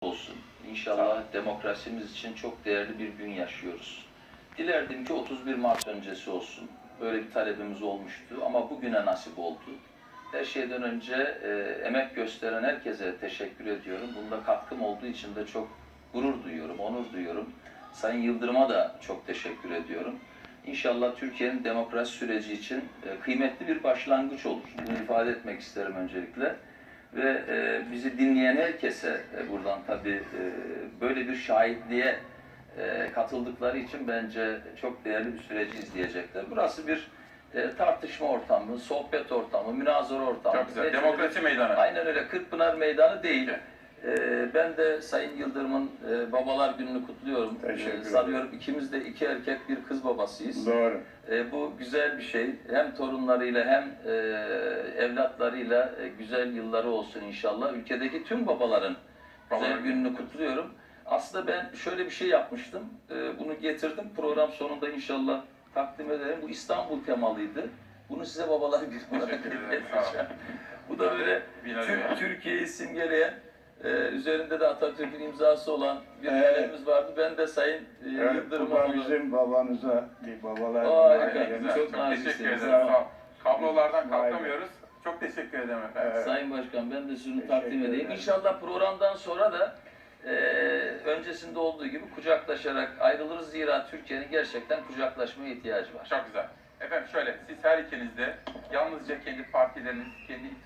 olsun. İnşallah demokrasimiz için çok değerli bir gün yaşıyoruz. Dilerdim ki 31 Mart öncesi olsun. Böyle bir talebimiz olmuştu ama bugüne nasip oldu. Her şeyden önce e, emek gösteren herkese teşekkür ediyorum. Bunda katkım olduğu için de çok gurur duyuyorum, onur duyuyorum. Sayın Yıldırım'a da çok teşekkür ediyorum. İnşallah Türkiye'nin demokrasi süreci için e, kıymetli bir başlangıç olur. Bunu ifade etmek isterim öncelikle. Ve e, bizi dinleyen herkese e, buradan tabii e, böyle bir şahitliğe e, katıldıkları için bence çok değerli bir süreci izleyecekler. Burası bir e, tartışma ortamı, sohbet ortamı, münazara ortamı. Çok güzel. Demokrasi meydanı. Aynen öyle. Kırkpınar Meydanı değil. Ee, ben de Sayın Yıldırım'ın e, babalar gününü kutluyorum. Teşekkür Ee, ederim. sanıyorum ikimiz de iki erkek bir kız babasıyız. Doğru. Ee, bu güzel bir şey. Hem torunlarıyla hem e, evlatlarıyla e, güzel yılları olsun inşallah. Ülkedeki tüm babaların güzel Babalar gününü kutluyorum. Aslında ben şöyle bir şey yapmıştım. Bunu getirdim. Program sonunda inşallah takdim ederim. Bu İstanbul temalıydı. Bunu size babalar günü olarak Teşekkür. Bu da böyle tüm. Türkiye'yi simgeleyen, e, üzerinde de Atatürk'ün imzası olan bir Evet. vardı. Ben de Sayın e, Evet, da onu- bizim babanıza bir babalar. Harika. günü. Güzel, Çok teşekkür ederim. Kablolardan kalkamıyoruz. Çok teşekkür ederim efendim. Evet. Sayın Başkan ben de şunu Teşekkür takdim edeyim. İnşallah programdan sonra da e, öncesinde olduğu gibi kucaklaşarak ayrılırız. Zira Türkiye'nin gerçekten kucaklaşmaya ihtiyacı var. Çok güzel. Efendim şöyle, siz her ikiniz de yalnızca kendi partileriniz, kendi